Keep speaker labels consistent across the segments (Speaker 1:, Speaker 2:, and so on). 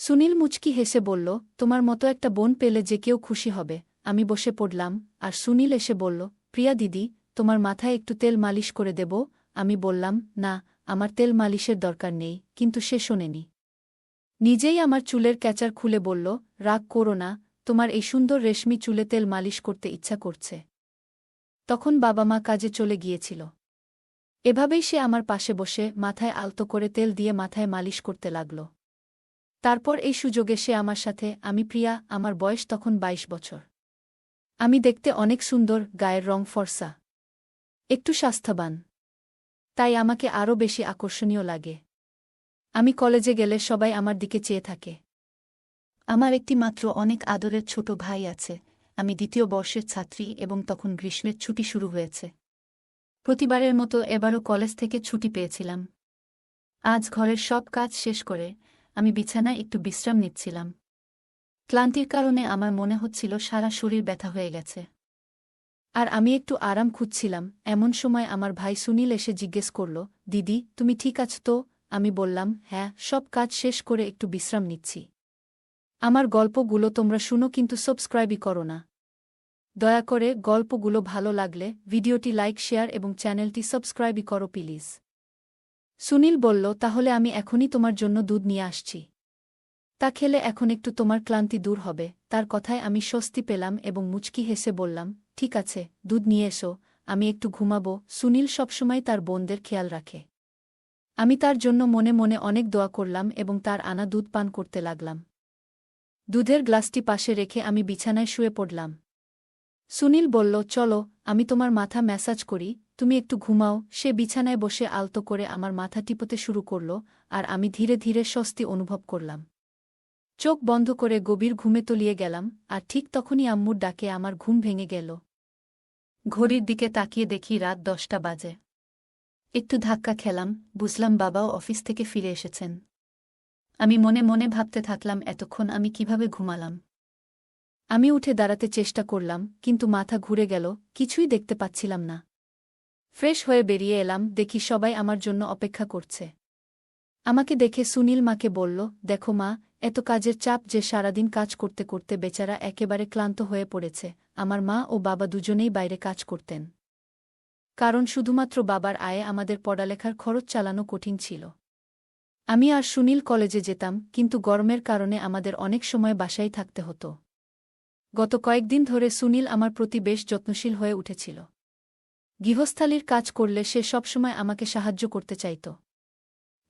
Speaker 1: সুনীল মুচকি হেসে বলল, তোমার মতো একটা বোন পেলে যে কেউ খুশি হবে। আমি বসে পড়লাম, আর সুনীল এসে বলল, প্রিয়া দিদি, তোমার মাথায় একটু তেল মালিশ করে দেব। আমি বললাম, না, আমার তেল মালিশের দরকার নেই। কিন্তু সে শোনেনি। নিজেই আমার চুলের ক্যাচার খুলে বলল, রাগ করো না, তোমার এই সুন্দর রেশমি চুলে তেল মালিশ করতে ইচ্ছা করছে। তখন বাবা মা কাজে চলে গিয়েছিল। এভাবেই সে আমার পাশে বসে মাথায় আলতো করে তেল দিয়ে মাথায় মালিশ করতে লাগল। তারপর এই সুযোগে সে আমার সাথে, আমি প্রিয়া, আমার বয়স তখন ২২ বছর। আমি দেখতে অনেক সুন্দর, গায়ের রং ফর্সা। একটু স্বাস্থ্যবান। তাই আমাকে আরও বেশি আকর্ষণীয় লাগে। আমি কলেজে গেলে সবাই আমার দিকে চেয়ে থাকে।
Speaker 2: আমার একটি মাত্র অনেক আদরের ছোট ভাই আছে। আমি দ্বিতীয় বর্ষের ছাত্রী এবং তখন গ্রীষ্মের ছুটি শুরু হয়েছে। প্রতিবারের মতো এবারও কলেজ থেকে ছুটি পেয়েছিলাম। আজ ঘরের সব কাজ শেষ করে আমি বিছানায় একটু বিশ্রাম নিচ্ছিলাম। ক্লান্তির কারণে আমার মনে হচ্ছিল সারা শরীর ব্যথা হয়ে গেছে।
Speaker 1: আর আমি একটু আরাম খুঁজছিলাম, এমন সময় আমার ভাই সুনীল এসে জিজ্ঞেস করল, দিদি, তুমি ঠিক আছ তো? আমি বললাম হ্যাঁ সব কাজ শেষ করে একটু বিশ্রাম নিচ্ছি। আমার গল্পগুলো তোমরা শুনো কিন্তু সাবস্ক্রাইবই করো না। দয়া করে গল্পগুলো ভালো লাগলে ভিডিওটি লাইক, শেয়ার এবং চ্যানেলটি সাবস্ক্রাইবই করো প্লিজ। সুনীল বলল, তাহলে আমি এখনই তোমার জন্য দুধ নিয়ে আসছি। তা খেলে এখন একটু তোমার ক্লান্তি দূর হবে তার কথায় আমি স্বস্তি পেলাম এবং মুচকি হেসে বললাম, ঠিক আছে, দুধ নিয়ে এসো, আমি একটু ঘুমাবো সুনীল সবসময় তার বোনদের খেয়াল রাখে। আমি তার জন্য মনে মনে অনেক দোয়া করলাম এবং তার আনা দুধ পান করতে লাগলাম। দুধের গ্লাসটি পাশে রেখে আমি বিছানায় শুয়ে পড়লাম। সুনীল বলল, চলো, আমি তোমার মাথা ম্যাসাজ করি। তুমি একটু ঘুমাও। সে বিছানায় বসে আলতো করে আমার মাথা টিপতে শুরু করল আর আমি ধীরে ধীরে স্বস্তি অনুভব করলাম। চোখ বন্ধ করে গভীর ঘুমে তলিয়ে গেলাম আর ঠিক তখনই আম্মুর ডাকে আমার ঘুম ভেঙে গেল।
Speaker 2: ঘড়ির দিকে তাকিয়ে দেখি রাত দশটা বাজে। একটু ধাক্কা খেলাম, বুঝলাম বাবাও অফিস থেকে ফিরে এসেছেন। আমি মনে মনে ভাবতে থাকলাম, এতক্ষণ আমি কীভাবে ঘুমালাম?
Speaker 1: আমি উঠে দাঁড়াতে চেষ্টা করলাম, কিন্তু মাথা ঘুরে গেল, কিছুই দেখতে পাচ্ছিলাম না। ফ্রেশ হয়ে বেরিয়ে এলাম, দেখি সবাই আমার জন্য অপেক্ষা করছে। আমাকে দেখে সুনীল মাকে বলল, দেখো মা, এত কাজের চাপ যে সারাদিন কাজ করতে করতে বেচারা একেবারে ক্লান্ত হয়ে পড়েছে, আমার মা ও বাবা দুজনেই বাইরে কাজ করতেন। কারণ শুধুমাত্র বাবার আয়ে আমাদের পড়ালেখার খরচ চালানো কঠিন ছিল। আমি আর সুনীল কলেজে যেতাম, কিন্তু গরমের কারণে আমাদের অনেক সময় বাসায় থাকতে হতো। গত কয়েকদিন ধরে সুনীল আমার প্রতি বেশ যত্নশীল হয়ে উঠেছিল। গৃহস্থালির কাজ করলে সে সবসময় আমাকে সাহায্য করতে চাইত।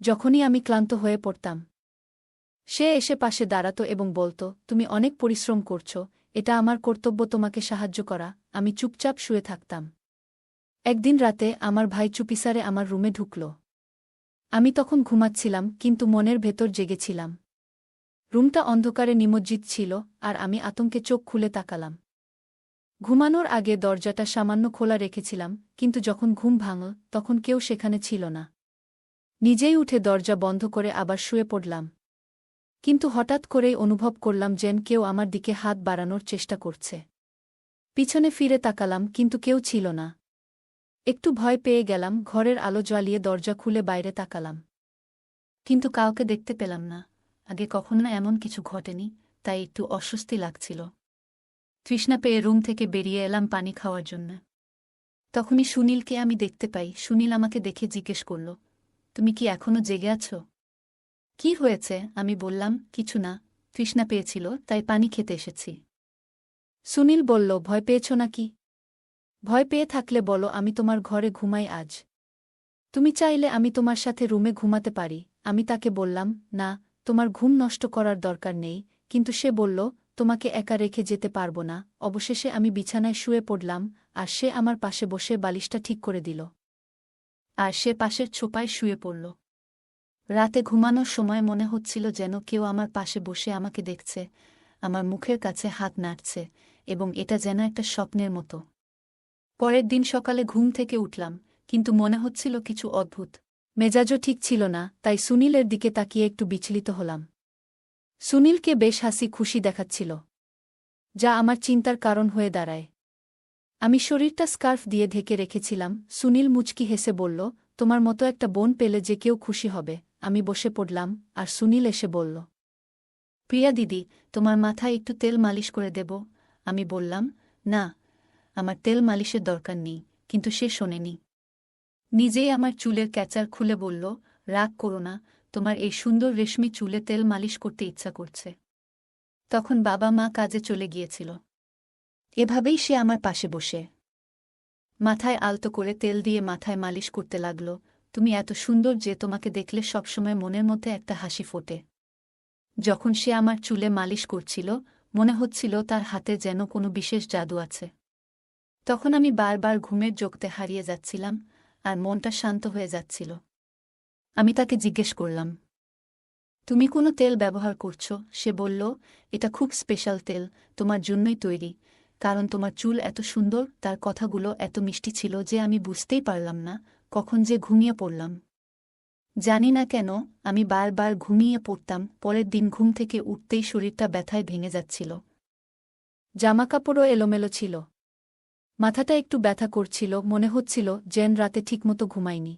Speaker 1: যখনই আমি ক্লান্ত হয়ে পড়তাম। সে এসে পাশে দাঁড়াত এবং বলত, তুমি অনেক পরিশ্রম করছ, এটা আমার কর্তব্য তোমাকে সাহায্য করা, আমি চুপচাপ শুয়ে থাকতাম। একদিন রাতে আমার ভাই চুপিসারে আমার রুমে ঢুকল। আমি তখন ঘুমাচ্ছিলাম, কিন্তু মনের ভেতর জেগেছিলাম। রুমটা অন্ধকারে নিমজ্জিত ছিল, আর আমি আতঙ্কে চোখ খুলে তাকালাম। ঘুমানোর আগে দরজাটা সামান্য খোলা রেখেছিলাম, কিন্তু যখন ঘুম ভাঙল, তখন কেউ সেখানে ছিল না। নিজেই উঠে দরজা বন্ধ করে আবার শুয়ে পড়লাম। কিন্তু হঠাৎ করেই অনুভব করলাম যেন কেউ আমার দিকে হাত বাড়ানোর চেষ্টা করছে। পিছনে ফিরে তাকালাম, কিন্তু কেউ ছিল না। একটু ভয় পেয়ে গেলাম, ঘরের আলো জ্বালিয়ে দরজা খুলে বাইরে তাকালাম।
Speaker 2: কিন্তু কাউকে দেখতে পেলাম না। আগে কখনো এমন কিছু ঘটেনি, তাই একটু অস্বস্তি লাগছিল। তৃষ্ণা পেয়ে রুম থেকে বেরিয়ে এলাম পানি খাওয়ার জন্য। তখনই সুনীলকে আমি দেখতে পাই। সুনীল আমাকে দেখে জিজ্ঞেস করল, তুমি কি এখনও জেগে আছো? কি হয়েছে? আমি বললাম, কিছু না, তৃষ্ণা পেয়েছিল, তাই পানি খেতে এসেছি।
Speaker 1: সুনীল বলল, ভয় পেয়েছ নাকি? ভয় পেয়ে থাকলে বলো, আমি তোমার ঘরে ঘুমাই আজ। তুমি চাইলে আমি তোমার সাথে রুমে ঘুমাতে পারি। আমি তাকে বললাম, না, তোমার ঘুম নষ্ট করার দরকার নেই। কিন্তু সে বলল তোমাকে একা রেখে যেতে পারব না। অবশেষে আমি বিছানায় শুয়ে পড়লাম, আর সে আমার পাশে বসে বালিশটা ঠিক করে দিল।
Speaker 2: আর সে পাশের ছোপায় শুয়ে পড়ল। রাতে ঘুমানোর সময় মনে হচ্ছিল যেন কেউ আমার পাশে বসে আমাকে দেখছে, আমার মুখের কাছে হাত নাড়ছে, এবং এটা যেন একটা স্বপ্নের মতো। পরের দিন সকালে ঘুম থেকে উঠলাম, কিন্তু মনে হচ্ছিল কিছু অদ্ভুত।
Speaker 1: মেজাজও ঠিক ছিল না, তাই সুনীলের দিকে তাকিয়ে একটু বিচলিত হলাম। সুনীলকে বেশ হাসি খুশি দেখাচ্ছিল। যা আমার চিন্তার কারণ হয়ে দাঁড়ায়। আমি শরীরটা স্কার্ফ দিয়ে ঢেকে রেখেছিলাম। সুনীল মুচকি হেসে বলল, তোমার মতো একটা বোন পেলে যে কেউ খুশি হবে। আমি বসে পড়লাম, আর সুনীল এসে বলল,
Speaker 2: প্রিয়া দিদি, তোমার মাথায় একটু তেল মালিশ করে দেব। আমি বললাম, না, আমার তেল মালিশের দরকার নেই, কিন্তু সে শোনেনি। নিজেই আমার চুলের ক্যাচার খুলে বলল, রাগ করো না তোমার এই সুন্দর রেশমি চুলে তেল মালিশ করতে ইচ্ছা করছে। তখন বাবা মা কাজে চলে গিয়েছিল। এভাবেই সে আমার পাশে বসে। মাথায় আলতো করে তেল দিয়ে মাথায় মালিশ করতে লাগল, তুমি এত সুন্দর যে তোমাকে দেখলে সবসময় মনের মধ্যে একটা হাসি ফোটে। যখন সে আমার চুলে মালিশ করছিল, মনে হচ্ছিল তার হাতে যেন কোনো বিশেষ জাদু আছে। তখন আমি বারবার ঘুমের যোগতে হারিয়ে যাচ্ছিলাম, আর মনটা শান্ত হয়ে যাচ্ছিল। আমি তাকে জিজ্ঞেস করলাম, তুমি কোনো তেল ব্যবহার করছ? সে বলল, এটা খুব স্পেশাল তেল, তোমার জন্যই তৈরি, কারণ তোমার চুল এত সুন্দর, তার কথাগুলো এত মিষ্টি ছিল যে আমি বুঝতেই পারলাম না, কখন যে ঘুমিয়ে পড়লাম। জানি না কেন, আমি বারবার ঘুমিয়ে পড়তাম, পরের দিন ঘুম থেকে উঠতেই শরীরটা ব্যথায় ভেঙে যাচ্ছিল।
Speaker 1: জামাকাপড়ও এলোমেলো ছিল। মাথাটা একটু ব্যথা করছিল, মনে হচ্ছিল জেন রাতে ঠিকমতো ঘুমায়নি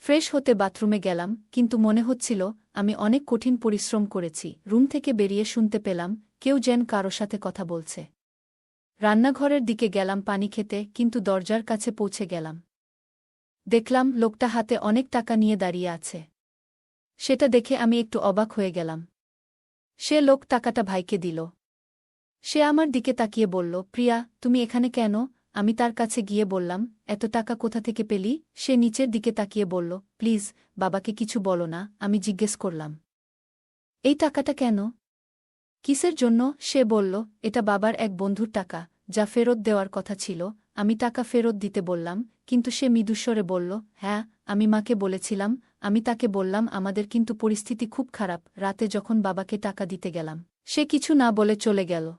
Speaker 1: ফ্রেশ হতে বাথরুমে গেলাম, কিন্তু মনে হচ্ছিল, আমি অনেক কঠিন পরিশ্রম করেছি, রুম থেকে বেরিয়ে শুনতে পেলাম, কেউ যেন কারও সাথে কথা বলছে। রান্নাঘরের দিকে গেলাম পানি খেতে, কিন্তু দরজার কাছে পৌঁছে গেলাম। দেখলাম লোকটা হাতে অনেক টাকা নিয়ে দাঁড়িয়ে আছে। সেটা দেখে আমি একটু অবাক হয়ে গেলাম। সে লোক টাকাটা ভাইকে দিল। সে আমার দিকে তাকিয়ে বলল, প্রিয়া, তুমি এখানে কেন? আমি তার কাছে গিয়ে বললাম, এত টাকা কোথা থেকে পেলি? সে নিচের দিকে তাকিয়ে বলল, প্লিজ, বাবাকে কিছু বলো না, আমি জিজ্ঞেস করলাম। এই টাকাটা কেন? কিসের জন্য? সে বলল, এটা বাবার এক বন্ধুর টাকা, যা ফেরত দেওয়ার কথা ছিল, আমি টাকা ফেরত দিতে বললাম, কিন্তু সে মৃদুস্বরে বলল হ্যাঁ আমি মাকে বলেছিলাম, আমি তাকে বললাম, আমাদের কিন্তু পরিস্থিতি খুব খারাপ, রাতে যখন বাবাকে টাকা দিতে গেলাম, সে কিছু না বলে চলে গেল।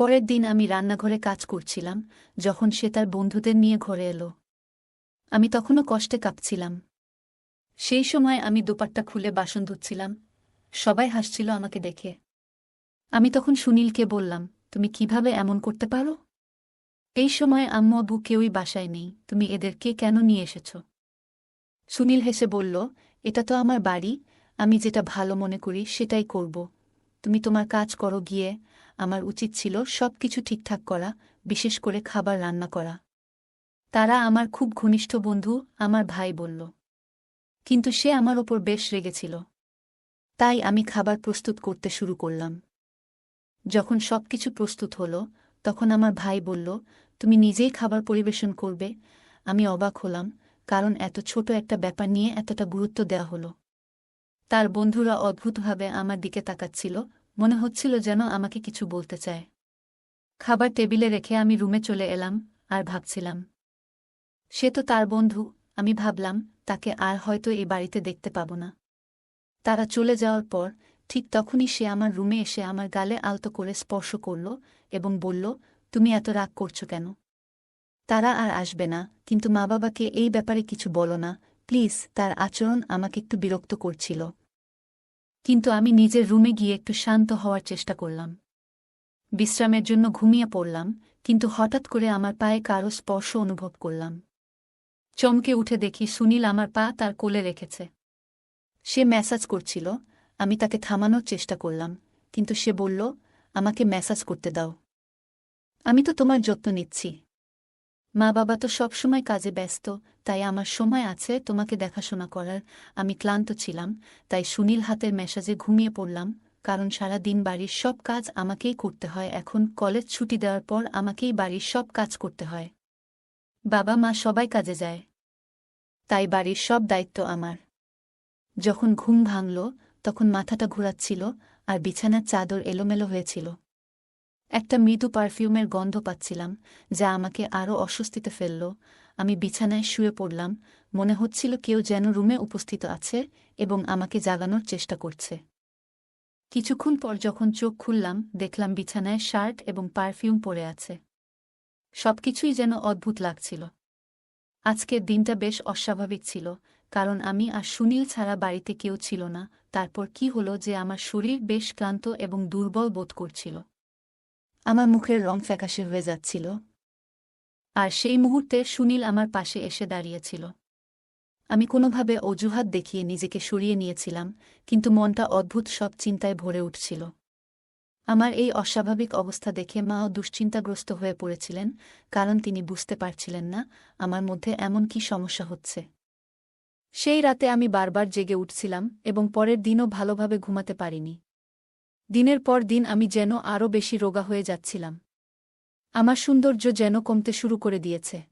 Speaker 2: পরের দিন আমি রান্নাঘরে কাজ করছিলাম, যখন সে তার বন্ধুদের নিয়ে ঘরে এলো। আমি তখনও কষ্টে কাঁপছিলাম। সেই সময় আমি দুপাট্টা খুলে বাসন ধুচ্ছিলাম। সবাই হাসছিল আমাকে দেখে। আমি তখন সুনীলকে বললাম, তুমি কীভাবে এমন করতে পারো? এই সময় আম্মু আব্বু কেউই বাসায় নেই, তুমি এদেরকে কেন নিয়ে এসেছ? সুনীল হেসে বলল, এটা তো আমার বাড়ি, আমি যেটা ভালো মনে করি সেটাই করব। তুমি তোমার কাজ করো গিয়ে আমার উচিত ছিল সব কিছু ঠিকঠাক করা, বিশেষ করে খাবার রান্না করা। তারা আমার খুব ঘনিষ্ঠ বন্ধু, আমার ভাই বলল। কিন্তু সে আমার ওপর বেশ রেগেছিল। তাই আমি খাবার প্রস্তুত করতে শুরু করলাম। যখন সব কিছু প্রস্তুত হল, তখন আমার ভাই বলল, তুমি নিজেই খাবার পরিবেশন করবে। আমি অবাক হলাম, কারণ এত ছোট একটা ব্যাপার নিয়ে এতটা গুরুত্ব দেওয়া হলো। তার বন্ধুরা অদ্ভুতভাবে আমার দিকে তাকাচ্ছিল মনে হচ্ছিল যেন আমাকে কিছু বলতে চায়। খাবার টেবিলে রেখে আমি রুমে চলে এলাম আর ভাবছিলাম, সে তো তার বন্ধু, আমি ভাবলাম তাকে আর হয়তো এই বাড়িতে দেখতে পাব না। তারা চলে যাওয়ার পর ঠিক তখনই সে আমার রুমে এসে আমার গালে আলতো করে স্পর্শ করল এবং বলল, তুমি এত রাগ করছ কেন? তারা আর আসবে না, কিন্তু মা বাবাকে এই ব্যাপারে কিছু বলো না। প্লিজ, তার আচরণ আমাকে একটু বিরক্ত করছিল। কিন্তু আমি নিজের রুমে গিয়ে একটু শান্ত হওয়ার চেষ্টা করলাম। বিশ্রামের জন্য ঘুমিয়ে পড়লাম, কিন্তু হঠাৎ করে আমার পায়ে কারও স্পর্শ অনুভব করলাম। চমকে উঠে দেখি সুনীল আমার পা তার কোলে রেখেছে। সে ম্যাসাজ করছিল, আমি তাকে থামানোর চেষ্টা করলাম, কিন্তু সে বলল, আমাকে ম্যাসাজ করতে দাও। আমি তো তোমার যত্ন নিচ্ছি। মা বাবা তো সবসময় কাজে ব্যস্ত, তাই আমার সময় আছে তোমাকে দেখাশোনা করার। আমি ক্লান্ত ছিলাম, তাই সুনীল হাতের মেসাজে ঘুমিয়ে পড়লাম, কারণ সারা দিন বাড়ির সব কাজ আমাকেই করতে হয়। এখন কলেজ ছুটি দেওয়ার পর আমাকেই বাড়ির সব কাজ করতে হয়। বাবা মা সবাই কাজে যায়। তাই বাড়ির সব দায়িত্ব আমার। যখন ঘুম ভাঙল, তখন মাথাটা ঘোরাচ্ছিল আর বিছানার চাদর এলোমেলো হয়েছিল। একটা মৃদু পারফিউমের গন্ধ পাচ্ছিলাম, যা আমাকে আরও অস্বস্তিতে ফেলল। আমি বিছানায় শুয়ে পড়লাম, মনে হচ্ছিল কেউ যেন রুমে উপস্থিত আছে এবং আমাকে জাগানোর চেষ্টা করছে। কিছুক্ষণ পর যখন চোখ খুললাম, দেখলাম বিছানায় শার্ট এবং পারফিউম পরে আছে। সবকিছুই যেন অদ্ভুত লাগছিল। আজকের দিনটা বেশ অস্বাভাবিক ছিল, কারণ আমি আর সুনীল ছাড়া বাড়িতে কেউ ছিল না। তারপর কি হলো যে আমার শরীর বেশ ক্লান্ত এবং দুর্বল বোধ করছিল। আমার মুখের রং ফ্যাকাশে হয়ে যাচ্ছিল। আর সেই মুহূর্তে সুনীল আমার পাশে এসে দাঁড়িয়েছিল। আমি কোনোভাবে অজুহাত দেখিয়ে নিজেকে সরিয়ে নিয়েছিলাম, কিন্তু মনটা অদ্ভুত সব চিন্তায় ভরে উঠছিল। আমার এই অস্বাভাবিক অবস্থা দেখে মাও দুশ্চিন্তাগ্রস্ত হয়ে পড়েছিলেন, কারণ তিনি বুঝতে পারছিলেন না আমার মধ্যে এমন কি সমস্যা হচ্ছে।
Speaker 1: সেই রাতে আমি বারবার জেগে উঠছিলাম এবং পরের দিনও ভালোভাবে ঘুমাতে পারিনি। দিনের পর দিন আমি যেন আরও বেশি রোগা হয়ে যাচ্ছিলাম। আমার সৌন্দর্য যেন কমতে শুরু করে দিয়েছে।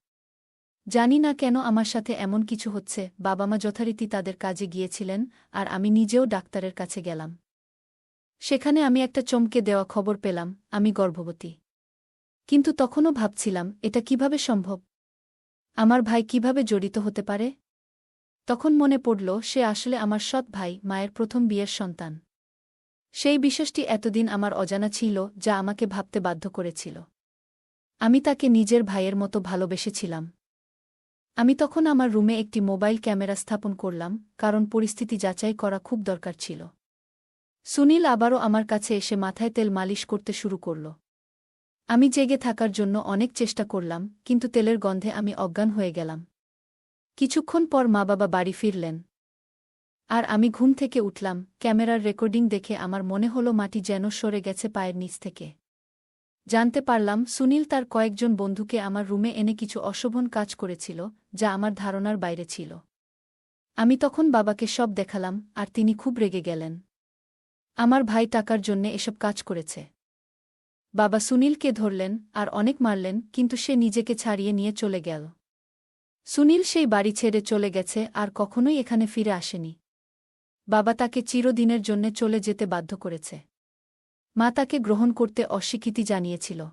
Speaker 1: জানি না কেন আমার সাথে এমন কিছু হচ্ছে বাবা মা যথারীতি তাদের কাজে গিয়েছিলেন, আর আমি নিজেও ডাক্তারের কাছে গেলাম। সেখানে আমি একটা চমকে দেওয়া খবর পেলাম, আমি গর্ভবতী। কিন্তু তখনও ভাবছিলাম, এটা কীভাবে সম্ভব? আমার ভাই কীভাবে জড়িত হতে পারে? তখন মনে পড়ল, সে আসলে আমার সৎ ভাই, মায়ের প্রথম বিয়ের সন্তান। সেই বিষয়টি এতদিন আমার অজানা ছিল যা আমাকে ভাবতে বাধ্য করেছিল। আমি তাকে নিজের ভাইয়ের মতো ভালোবেসেছিলাম। আমি তখন আমার রুমে একটি মোবাইল ক্যামেরা স্থাপন করলাম, কারণ পরিস্থিতি যাচাই করা খুব দরকার ছিল। সুনীল আবারও আমার কাছে এসে মাথায় তেল মালিশ করতে শুরু করল। আমি জেগে থাকার জন্য অনেক চেষ্টা করলাম, কিন্তু তেলের গন্ধে আমি অজ্ঞান হয়ে গেলাম। কিছুক্ষণ পর মা বাবা বাড়ি ফিরলেন। আর আমি ঘুম থেকে উঠলাম, ক্যামেরার রেকর্ডিং দেখে আমার মনে হলো মাটি যেন সরে গেছে পায়ের নিচ থেকে। জানতে পারলাম, সুনীল তার কয়েকজন বন্ধুকে আমার রুমে এনে কিছু অশোভন কাজ করেছিল, যা আমার ধারণার বাইরে ছিল। আমি তখন বাবাকে সব দেখালাম, আর তিনি খুব রেগে গেলেন। আমার ভাই টাকার জন্যে এসব কাজ করেছে। বাবা সুনীলকে ধরলেন, আর অনেক মারলেন, কিন্তু সে নিজেকে ছাড়িয়ে নিয়ে চলে গেল। সুনীল সেই বাড়ি ছেড়ে চলে গেছে, আর কখনোই এখানে ফিরে আসেনি। বাবা তাকে চিরদিনের জন্যে চলে যেতে বাধ্য করেছে। মা তাকে গ্রহণ করতে অস্বীকৃতি জানিয়েছিল।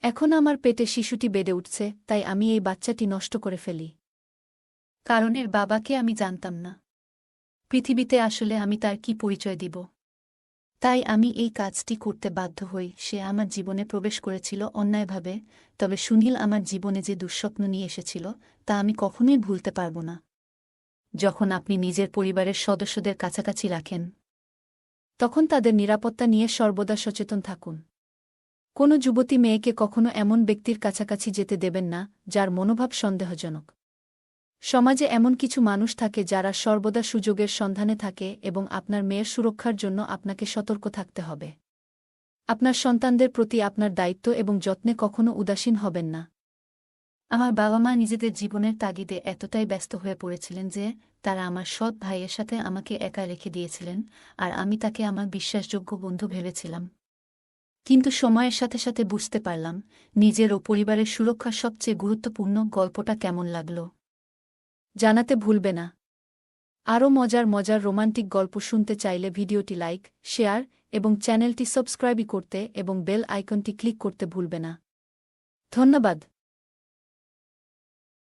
Speaker 1: এখন আমার পেটে শিশুটি বেড়ে উঠছে, তাই আমি এই বাচ্চাটি নষ্ট করে ফেলি।
Speaker 2: কারণ এর বাবাকে আমি জানতাম না। পৃথিবীতে আসলে আমি তার কি পরিচয় দিব? তাই আমি এই কাজটি করতে বাধ্য হই, সে আমার জীবনে প্রবেশ করেছিল অন্যায়ভাবে, তবে সুনীল আমার জীবনে যে দুঃস্বপ্ন নিয়ে এসেছিল, তা আমি কখনোই ভুলতে পারব না। যখন আপনি নিজের পরিবারের সদস্যদের কাছাকাছি রাখেন,
Speaker 1: তখন তাদের নিরাপত্তা নিয়ে সর্বদা সচেতন থাকুন। কোনো যুবতী মেয়েকে কখনো এমন ব্যক্তির কাছাকাছি যেতে দেবেন না, যার মনোভাব সন্দেহজনক। সমাজে এমন কিছু মানুষ থাকে যারা সর্বদা সুযোগের সন্ধানে থাকে এবং আপনার মেয়ের সুরক্ষার জন্য আপনাকে সতর্ক থাকতে হবে। আপনার সন্তানদের প্রতি আপনার দায়িত্ব এবং যত্নে কখনো উদাসীন হবেন না।
Speaker 2: আমার বাবা মা নিজেদের জীবনের তাগিদে এতটাই ব্যস্ত হয়ে পড়েছিলেন যে, তারা আমার সৎ ভাইয়ের সাথে আমাকে একা রেখে দিয়েছিলেন আর আমি তাকে আমার বিশ্বাসযোগ্য বন্ধু ভেবেছিলাম। কিন্তু সময়ের সাথে সাথে বুঝতে পারলাম, নিজের ও পরিবারের সুরক্ষা সবচেয়ে গুরুত্বপূর্ণ গল্পটা কেমন লাগল।
Speaker 1: জানাতে ভুলবে না। আরও মজার মজার রোমান্টিক গল্প শুনতে চাইলে ভিডিওটি লাইক, শেয়ার এবং চ্যানেলটি সাবস্ক্রাইবই করতে এবং বেল আইকনটি ক্লিক করতে ভুলবে না। ধন্যবাদ।